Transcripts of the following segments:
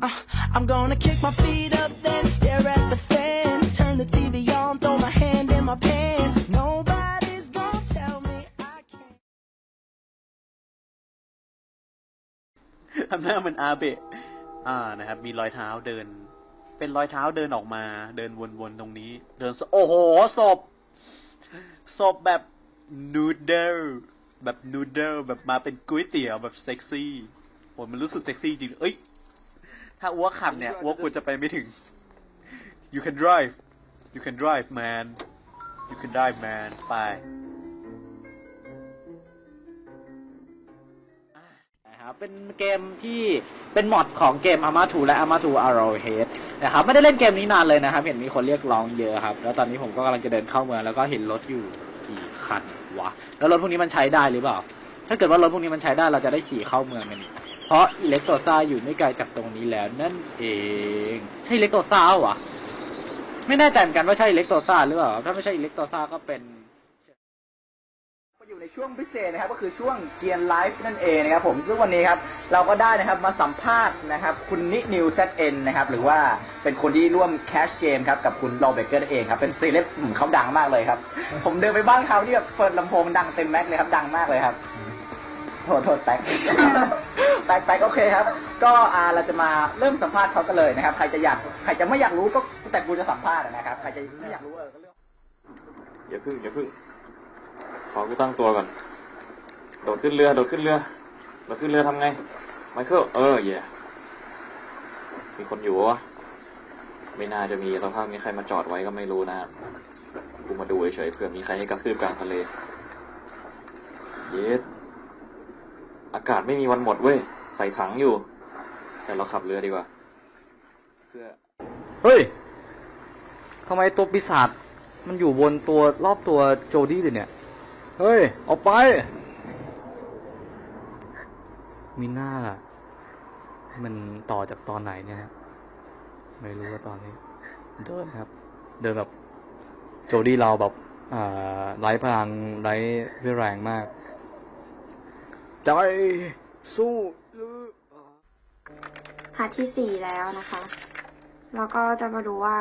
Uh, I'm gonna kick my feet up, then stare at the fan. Turn the TV on, throw my hand in my pants. Nobody's gonna tell me I can't. ทำหน้าเหมือนอาเบะ อ่า นะครับ มีรอยเท้าเดิน เป็นรอยเท้าเดินออกมา เดินวนๆตรงนี้ เดินศพโอ้โห ศพ ศพแบบนูเดิล แบบนูเดิล แบบมาเป็นก๋วยเตี๋ยวแบบเซ็กซี่โอ้ยมันรู้สึกเซ็กซี่จริง เอ้ย ถ้าอ้วกขับเนี่ยอ้วกควรจะไปไม่ถึง you can drive you can drive man you can drive man ไปนะครับเป็นเกมที่เป็นมอดของเกม Arma 2และ Arma 2 Arrowhead นะครับไม่ได้เล่นเกมนี้นานเลยนะครับ เห็นมีคนเรียกร้องเยอะครับ แล้วตอนนี้ผมก็กำลังจะเดินเข้าเมืองแล้วก็เห็นรถอยู่กี่คันวะแล้วรถพวกนี้มันใช้ได้หรือเปล่า ถ้าเกิดว่ารถพวกนี้มันใช้ได้เราจะได้ขี่เข้าเมืองกันอีก เพราะอิเล็กโตซาอยู่ไม่ไกลจากตรงนี้แล้วนั่นเอง ใช่อิเล็กโตซาวะไม่แน่ใจเหมือนกันว่าใช่อิเล็กโตซาหรือเปล่า ถ้าไม่ใช่อิเล็กโตซาก็เป็นก็อยู่ในช่วงพิเศษนะครับก็คือช่วงเกียร์ไลฟ์นั่นเองนะครับผมซึ่งวันนี้ครับเราก็ได้นะครับมาสัมภาษณ์นะครับคุณนินิวเซตเอ็นนะครับหรือว่าเป็นคนที่ร่วมแคชเกมครับกับคุณโรเบเกอร์นั่นเองครับเป็นซีเล็บเขาดังมากเลยครับ ผมเดินไปบ้านเขาที่แบบเปิดลำโพงดังเต็มแม็กเลยครับดังมากเลยครับโทษโทษแป๊ก แป๊กแป๊กโอเคครับ ก็อ่าเราจะมาเริ่มสัมภาษณ์เขากันเลยนะครับ ใครจะอยากใครจะไม่อยากรู้ก็แต่กูจะสัมภาษณ์นะครับ ใครจะไม่อยากรู้เออก็เรื่องอย่าพึ่งอย่าพึ่งขอกูตั้งตัวก่อนโดดขึ้นเรือโดดขึ้นเรือโดดขึ้นเรือทำไงไมเคิลเออเย่มีคนอยู่วะไม่น่าจะมีสภาพนี้ใครมาจอดไว้ก็ไม่รู้นะกูมาดูเฉยๆเผื่อมีใครให้กระทืบกลางทะเลเย็ด อากาศไม่มีวันหมดเว้ย ใส่ถังอยู่ แต่เราขับเรือดีกว่าเพื่อเฮ้ยทำไมตัวปีศาจมันอยู่บนตัวรอบตัวโจดี้เลยเนี่ย เฮ้ย ออกไป มีหน้าล่ะ มันต่อจากตอนไหนเนี่ยฮะ ไม่รู้ว่าตอนนี้ เดินครับ เดินแบบ โจดี้เราแบบอ่าไร้พลังไร้เรี่ยวแรงมาก ใจสู้หรือเปล่าพาร์ทที่สี่แล้วนะคะ แล้วก็จะมาดูว่า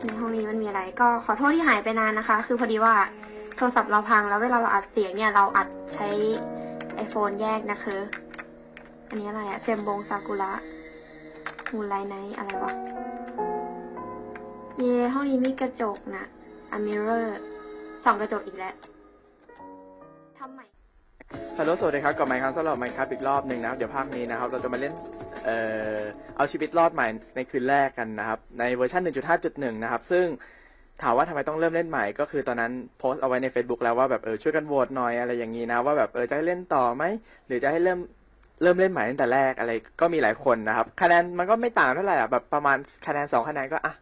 ในห้องนี้มันมีอะไร ก็ขอโทษที่หายไปนานนะคะ คือพอดีว่าโทรศัพท์เราพังแล้วเวลาเราอัดเสียงเนี่ยเราอัดใช้ iPhone แยกนะคะ อันนี้อะไรอะเซมบงซากุระมูนไลไนอะไรวะ เย่ห้องนี้มีกระจกนะอะมิเรอร์สองกระจกอีกแล้วทำใหม่ ฮัลโหลสวัสดีครับกลับมาอีกครั้งสำหรับไมค์ครับอีกรอบหนึ่งนะครับ เดี๋ยวภาคนี้นะครับ เราจะมาเล่นเอ่อเอาชีวิตรอดใหม่ในคืนแรกกันนะครับ ในเวอร์ชัน1.5.1 นะครับ ซึ่งถามว่าทำไมต้องเริ่มเล่นใหม่ก็คือตอนนั้นโพสต์เอาไว้ใน Facebook แล้วว่าแบบเออช่วยกันโหวตหน่อยอะไรอย่างนี้นะ ว่าแบบเออจะให้เล่นต่อไหมหรือจะให้เริ่มเริ่มเล่นใหม่ตั้งแต่แรกอะไรก็มีหลายคนนะครับ คะแนนมันก็ไม่ต่างเท่าไหร่อะแบบประมาณคะแนนสองคะแนนก็อะ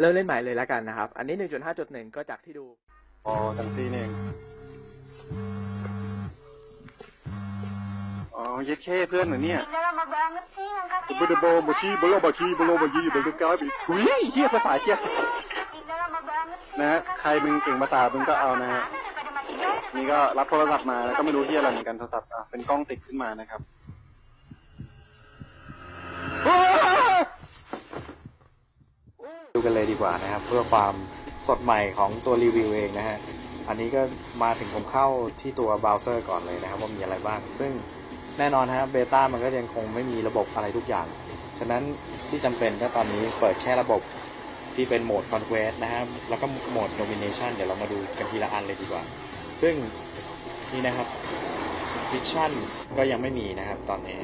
เริ่มเล่นใหม่เลยแล้วกันนะครับ อันนี้ 1.5.1 ก็จากที่ดูอ๋อจังซีนี่เอง เย็ดแค่เพื่อนเหรอเนี่ยบดโบมชีบลบาคีบลบายีบลกาบีหุยเฮียภาษาเฮียนะฮะใครมึงเก่งภาษามึงก็เอานะฮะนี่ก็รับโทรศัพท์มาแล้วก็ไม่รู้ที่อะไรเหมือนกันโทรศัพท์อะเป็นกล้องติดขึ้นมานะครับดูกันเลยดีกว่านะครับ เพื่อความสดใหม่ของตัวรีวิวเองนะฮะอันนี้ก็มาถึงผมเข้าที่ตัวเบราว์เซอร์ก่อนเลยนะครับว่ามีอะไรบ้าง ซึ่ง แน่นอนฮะเบต้ามันก็ยังคงไม่มีระบบอะไรทุกอย่าง ฉะนั้นที่จำเป็นก็ตอนนี้เปิดแค่ระบบที่เป็นโหมด Conquest นะครับ แล้วก็โหมด Domination เดี๋ยวเรามาดูกันทีละอันเลยดีกว่า ซึ่งนี่นะครับ Vision ก็ยังไม่มีนะครับตอนนี้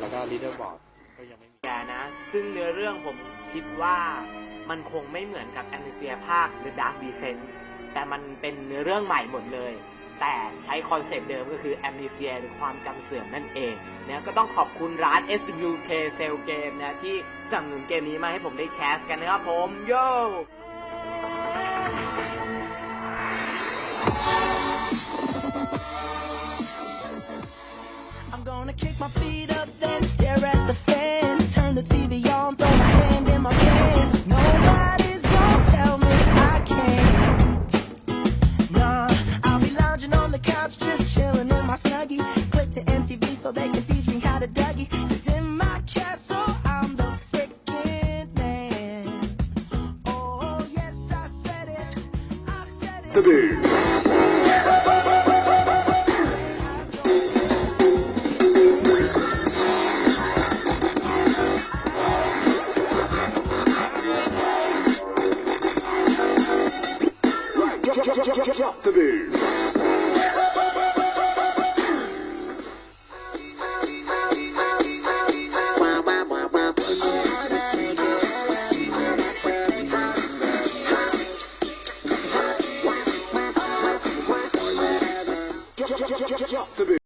แล้วก็ Leaderboard ก็ยังไม่มีแกนะ ซึ่งเนื้อเรื่องผมคิดว่ามันคงไม่เหมือนกับแอมเนเซียภาค The Dark Descent แต่มันเป็นเนื้อเรื่องใหม่หมดเลย แต่ใช้คอนเซปต์เดิมก็คือแอมเนเซียหรือความจำเสื่อมนั่นเองนะก็ต้องขอบคุณร้าน SWK Sale Game นะที่สนับสนุนเกมนี้มาให้ผมได้แคสกันนะครับผมโย I'm gonna kick my feet drop, drop, drop, drop the beat.